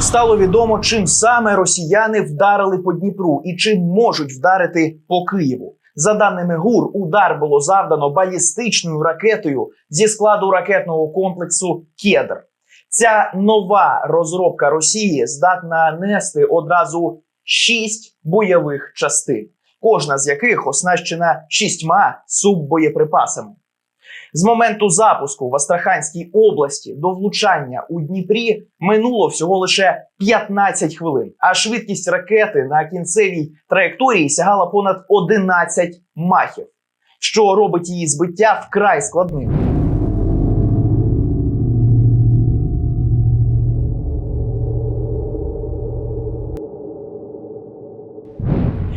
Стало відомо, чим саме росіяни вдарили по Дніпру і чим можуть вдарити по Києву. За даними ГУР, удар було завдано балістичною ракетою зі складу ракетного комплексу Кедр. Ця нова розробка Росії здатна нести одразу шість бойових частин, кожна з яких оснащена шістьма суббоєприпасами. З моменту запуску в Астраханській області до влучання у Дніпрі минуло всього лише 15 хвилин, а швидкість ракети на кінцевій траєкторії сягала понад 11 махів, що робить її збиття вкрай складним.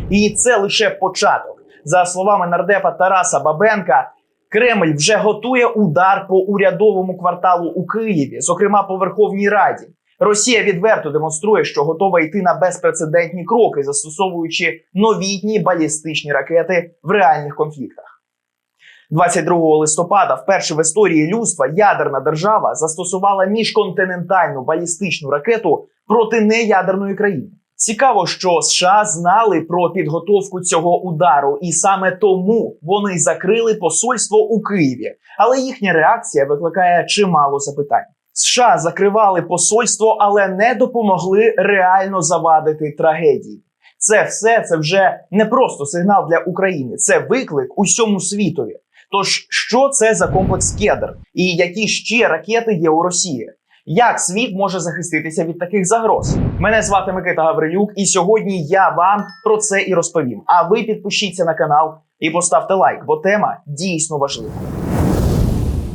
І це лише початок. За словами нардепа Тараса Бабенка, Кремль вже готує удар по урядовому кварталу у Києві, зокрема по Верховній Раді. Росія відверто демонструє, що готова йти на безпрецедентні кроки, застосовуючи новітні балістичні ракети в реальних конфліктах. 22 листопада, вперше в історії людства, ядерна держава застосувала міжконтинентальну балістичну ракету проти неядерної країни. Цікаво, що США знали про підготовку цього удару, і саме тому вони закрили посольство у Києві. Але їхня реакція викликає чимало запитань. США закривали посольство, але не допомогли реально завадити трагедії. Це все це вже не просто сигнал для України, це виклик усьому світові. Тож, що це за комплекс Кедр і які ще ракети є у Росії? Як світ може захиститися від таких загроз? Мене звати Микита Гаврилюк, і сьогодні я вам про це і розповім. А ви підпишіться на канал і поставте лайк, бо тема дійсно важлива.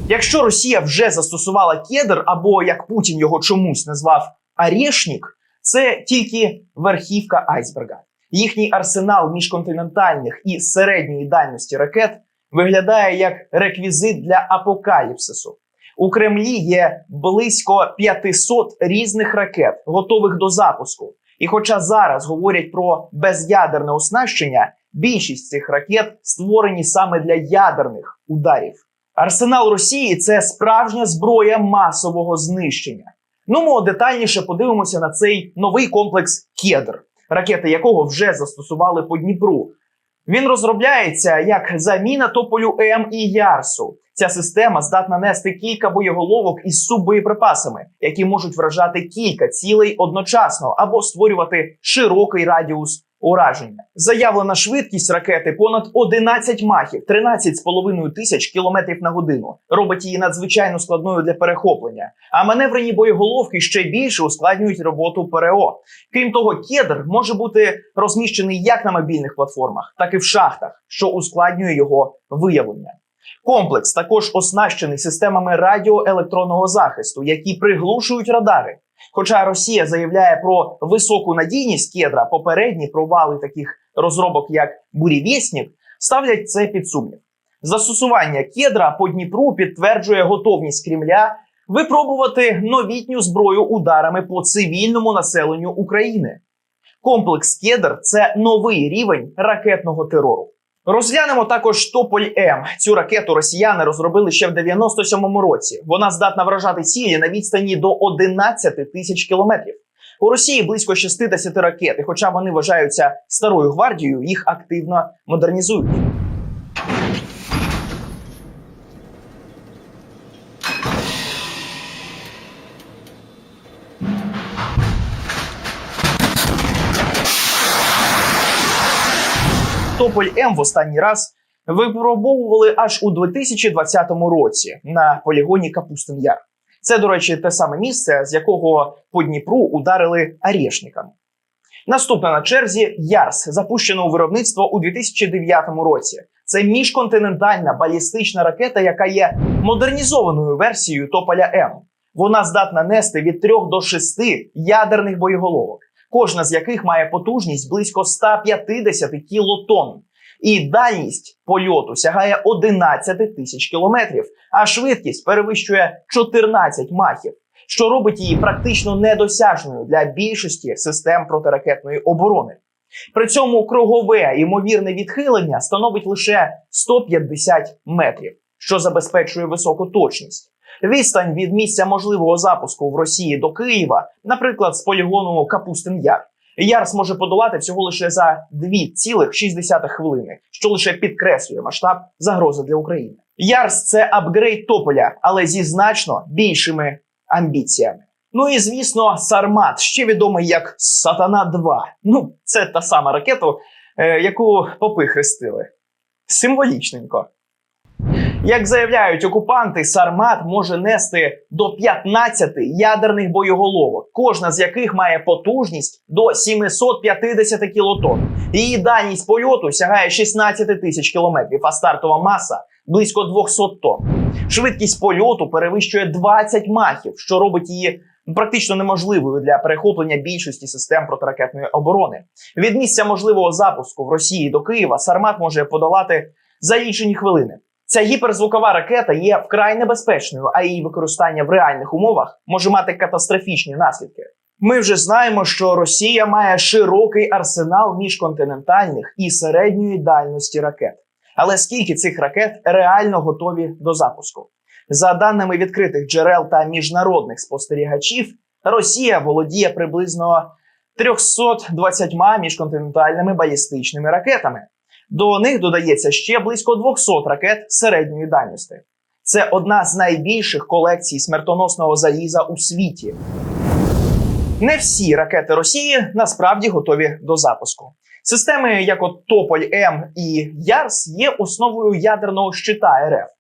Якщо Росія вже застосувала кедр, або як Путін його чомусь назвав Арєшнік, це тільки верхівка айсберга. Їхній арсенал міжконтинентальних і середньої дальності ракет виглядає як реквізит для апокаліпсису. У Кремлі є близько 500 різних ракет, готових до запуску. І хоча зараз говорять про безядерне оснащення, більшість цих ракет створені саме для ядерних ударів. Арсенал Росії це справжня зброя масового знищення. Ну, ми детальніше подивимося на цей новий комплекс Кедр, ракети якого вже застосували по Дніпру. Він розробляється як заміна тополю М і Ярсу. Ця система здатна нести кілька боєголовок із суббоєприпасами, які можуть вражати кілька цілей одночасно або створювати широкий радіус ураження. Заявлена швидкість ракети понад 11 махів, 13,5 тисяч кілометрів на годину. Робить її надзвичайно складною для перехоплення. А маневрені боєголовки ще більше ускладнюють роботу ПРО. Крім того, кедр може бути розміщений як на мобільних платформах, так і в шахтах, що ускладнює його виявлення. Комплекс також оснащений системами радіоелектронного захисту, які приглушують радари. Хоча Росія заявляє про високу надійність кедра, попередні провали таких розробок, як бурєвєснік, ставлять це під сумнів. Застосування кедра по Дніпру підтверджує готовність Кремля випробувати новітню зброю ударами по цивільному населенню України. Комплекс Кедр це новий рівень ракетного терору. Розглянемо також Тополь М. Цю ракету росіяни розробили ще в 97-му році. Вона здатна вражати цілі на відстані до 11 тисяч кілометрів. У Росії близько 60 ракет, і хоча вони вважаються старою гвардією, їх активно модернізують. Тополь М в останній раз випробовували аж у 2020 році на полігоні Капустин Яр. Це, до речі, те саме місце, з якого по Дніпру ударили арішниками. Наступна на черзі Ярс, запущена у виробництво у 2009 році. Це міжконтинентальна балістична ракета, яка є модернізованою версією Тополя М. Вона здатна нести від 3 до 6 ядерних боєголовок кожна з яких має потужність близько 150 кілотонн. І дальність польоту сягає 11 тисяч кілометрів, а швидкість перевищує 14 махів, що робить її практично недосяжною для більшості систем протиракетної оборони. При цьому кругове ймовірне відхилення становить лише 150 метрів, що забезпечує високу точність. Відстань від місця можливого запуску в Росії до Києва, наприклад, з полігону Капустин Яр. Ярс може подолати всього лише за 2,6 хвилини, що лише підкреслює масштаб загрози для України. Ярс це апгрейд Тополя, але зі значно більшими амбіціями. Ну і звісно, Сармат, ще відомий як Сатана 2. Ну, це та сама ракета, е, яку попи хрестили. Символічненько. Як заявляють окупанти, Сармат може нести до 15 ядерних боєголовок, кожна з яких має потужність до 750 кілотонн. Її дальність польоту сягає 16 тисяч кілометрів, а стартова маса близько 200 тонн. Швидкість польоту перевищує 20 махів, що робить її практично неможливою для перехоплення більшості систем протиракетної оборони. Від місця можливого запуску в Росії до Києва Сармат може подолати за лічені хвилини. Ця гіперзвукова ракета є вкрай небезпечною, а її використання в реальних умовах може мати катастрофічні наслідки. Ми вже знаємо, що Росія має широкий арсенал міжконтинентальних і середньої дальності ракет. Але скільки цих ракет реально готові до запуску? За даними відкритих джерел та міжнародних спостерігачів, Росія володіє приблизно 320 міжконтинентальними балістичними ракетами. До них додається ще близько 200 ракет середньої дальності. Це одна з найбільших колекцій смертоносного заліза у світі. Не всі ракети Росії насправді готові до запуску. Системи, як от Тополь М і Ярс, є основою ядерного щита РФ.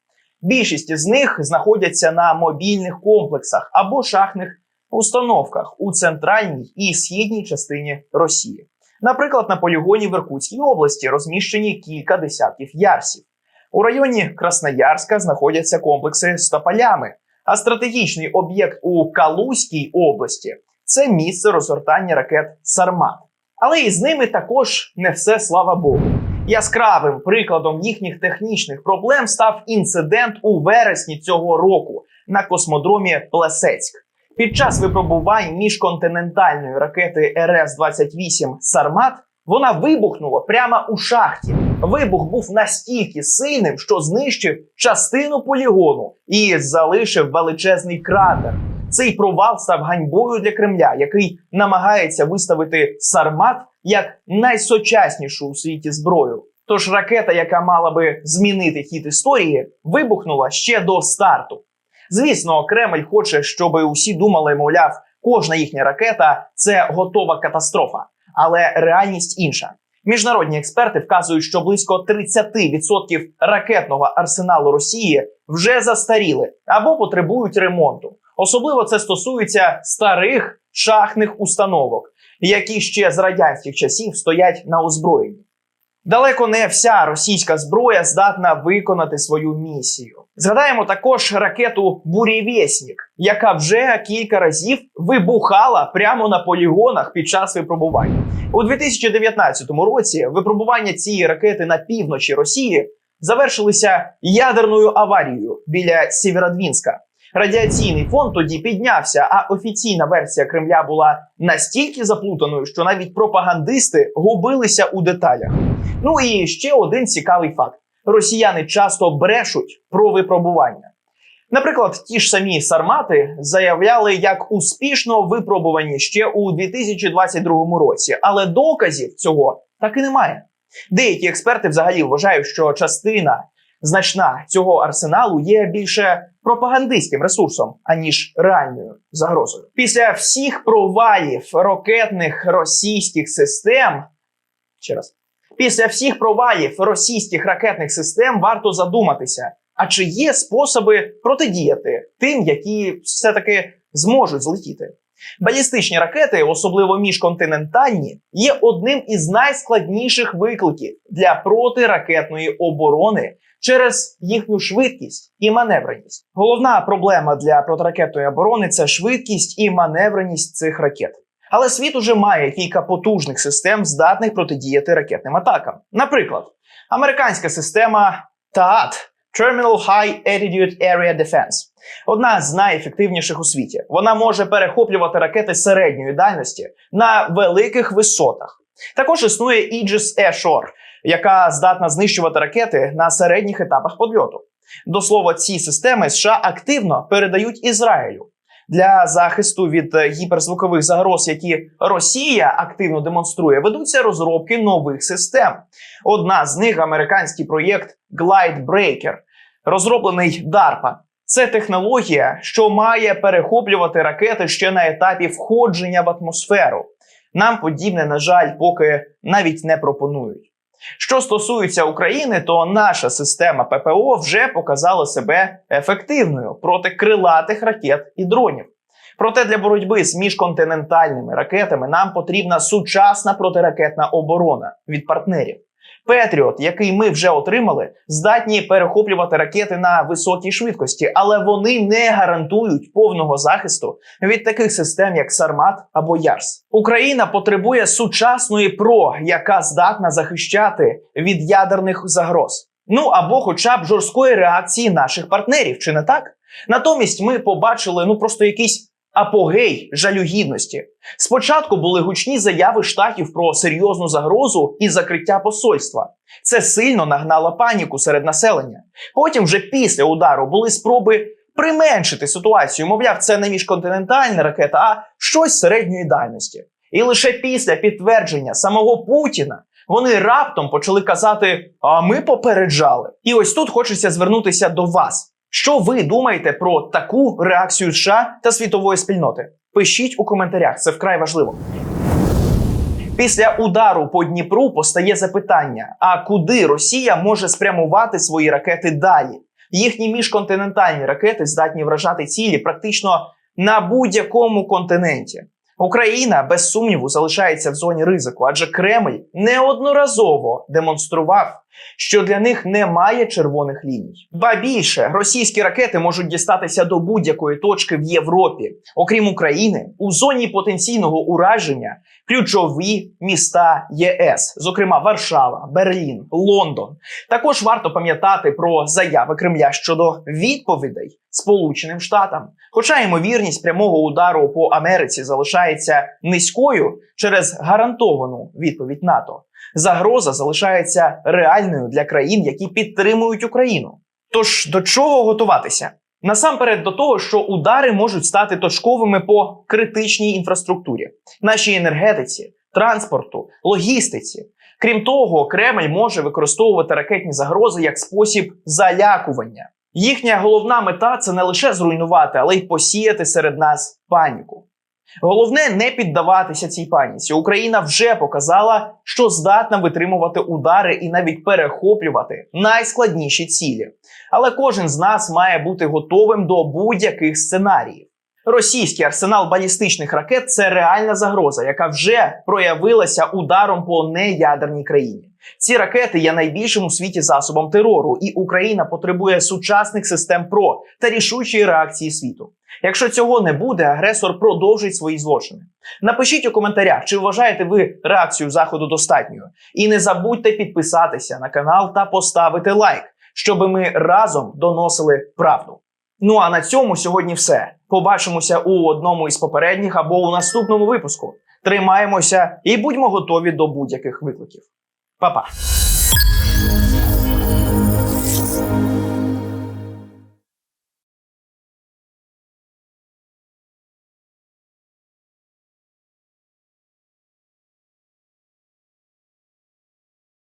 Більшість з них знаходяться на мобільних комплексах або шахтних установках у центральній і східній частині Росії. Наприклад, на полігоні в Іркутській області розміщені кілька десятків ярсів. У районі Красноярська знаходяться комплекси з тополями, а стратегічний об'єкт у Калузькій області це місце розгортання ракет Сармат. Але і з ними також не все слава Богу. Яскравим прикладом їхніх технічних проблем став інцидент у вересні цього року на космодромі Плесецьк. Під час випробувань міжконтинентальної ракети РС-28 Сармат вона вибухнула прямо у шахті. Вибух був настільки сильним, що знищив частину полігону і залишив величезний кратер. Цей провал став ганьбою для Кремля, який намагається виставити Сармат як найсучаснішу у світі зброю. Тож ракета, яка мала би змінити хід історії, вибухнула ще до старту. Звісно, Кремль хоче, щоб усі думали, мовляв, кожна їхня ракета це готова катастрофа, але реальність інша. Міжнародні експерти вказують, що близько 30% ракетного арсеналу Росії вже застаріли або потребують ремонту. Особливо це стосується старих шахтних установок, які ще з радянських часів стоять на озброєнні. Далеко не вся російська зброя здатна виконати свою місію. Згадаємо також ракету Бурєвєснік, яка вже кілька разів вибухала прямо на полігонах під час випробувань. У 2019 році випробування цієї ракети на півночі Росії завершилися ядерною аварією біля Сєвєродвінська. Радіаційний фон тоді піднявся, а офіційна версія Кремля була настільки заплутаною, що навіть пропагандисти губилися у деталях. Ну і ще один цікавий факт: росіяни часто брешуть про випробування. Наприклад, ті ж самі сармати заявляли, як успішно випробувані ще у 2022 році, але доказів цього так і немає. Деякі експерти взагалі вважають, що частина значна цього арсеналу є більше пропагандистським ресурсом, аніж реальною загрозою. Після всіх провалів ракетних російських систем ще раз. Після всіх провалів російських ракетних систем варто задуматися, а чи є способи протидіяти тим, які все-таки зможуть злетіти. Балістичні ракети, особливо міжконтинентальні, є одним із найскладніших викликів для протиракетної оборони через їхню швидкість і маневреність. Головна проблема для протиракетної оборони це швидкість і маневреність цих ракет. Але світ уже має кілька потужних систем, здатних протидіяти ракетним атакам. Наприклад, американська система ТААТ Terminal High Altitude Area Defense – одна з найефективніших у світі. Вона може перехоплювати ракети середньої дальності на великих висотах. Також існує Aegis Ashore, яка здатна знищувати ракети на середніх етапах подльоту. До слова, ці системи США активно передають Ізраїлю. Для захисту від е, гіперзвукових загроз, які Росія активно демонструє, ведуться розробки нових систем. Одна з них американський проєкт Glide Breaker, розроблений DARPA. Це технологія, що має перехоплювати ракети ще на етапі входження в атмосферу. Нам подібне, на жаль, поки навіть не пропонують. Що стосується України, то наша система ППО вже показала себе ефективною проти крилатих ракет і дронів. Проте для боротьби з міжконтинентальними ракетами нам потрібна сучасна протиракетна оборона від партнерів. Петріот, який ми вже отримали, здатні перехоплювати ракети на високій швидкості, але вони не гарантують повного захисту від таких систем, як Сармат або Ярс. Україна потребує сучасної ПРО, яка здатна захищати від ядерних загроз. Ну або, хоча б жорсткої реакції наших партнерів, чи не так? Натомість ми побачили ну просто якийсь апогей жалюгідності. Спочатку були гучні заяви штатів про серйозну загрозу і закриття посольства. Це сильно нагнало паніку серед населення. Потім, вже після удару, були спроби применшити ситуацію. Мовляв, це не міжконтинентальна ракета, а щось середньої дальності. І лише після підтвердження самого Путіна вони раптом почали казати: А ми попереджали. І ось тут хочеться звернутися до вас. Що ви думаєте про таку реакцію США та світової спільноти? Пишіть у коментарях, це вкрай важливо. Після удару по Дніпру постає запитання: а куди Росія може спрямувати свої ракети далі? Їхні міжконтинентальні ракети здатні вражати цілі практично на будь-якому континенті. Україна без сумніву залишається в зоні ризику, адже Кремль неодноразово демонстрував, що для них немає червоних ліній. Ба більше російські ракети можуть дістатися до будь-якої точки в Європі, окрім України, у зоні потенційного ураження ключові міста ЄС, зокрема Варшава, Берлін, Лондон. Також варто пам'ятати про заяви Кремля щодо відповідей Сполученим Штатам. Хоча ймовірність прямого удару по Америці залишається низькою через гарантовану відповідь НАТО, загроза залишається реальною для країн, які підтримують Україну. Тож до чого готуватися? Насамперед до того, що удари можуть стати точковими по критичній інфраструктурі, нашій енергетиці, транспорту, логістиці. Крім того, Кремль може використовувати ракетні загрози як спосіб залякування. Їхня головна мета це не лише зруйнувати, але й посіяти серед нас паніку. Головне не піддаватися цій паніці. Україна вже показала, що здатна витримувати удари і навіть перехоплювати найскладніші цілі. Але кожен з нас має бути готовим до будь-яких сценаріїв. Російський арсенал балістичних ракет це реальна загроза, яка вже проявилася ударом по неядерній країні. Ці ракети є найбільшим у світі засобом терору, і Україна потребує сучасних систем ПРО та рішучої реакції світу. Якщо цього не буде, агресор продовжить свої злочини. Напишіть у коментарях, чи вважаєте ви реакцію заходу достатньою. І не забудьте підписатися на канал та поставити лайк, щоб ми разом доносили правду. Ну а на цьому сьогодні все. Побачимося у одному із попередніх або у наступному випуску. Тримаємося і будьмо готові до будь-яких викликів. Па-па!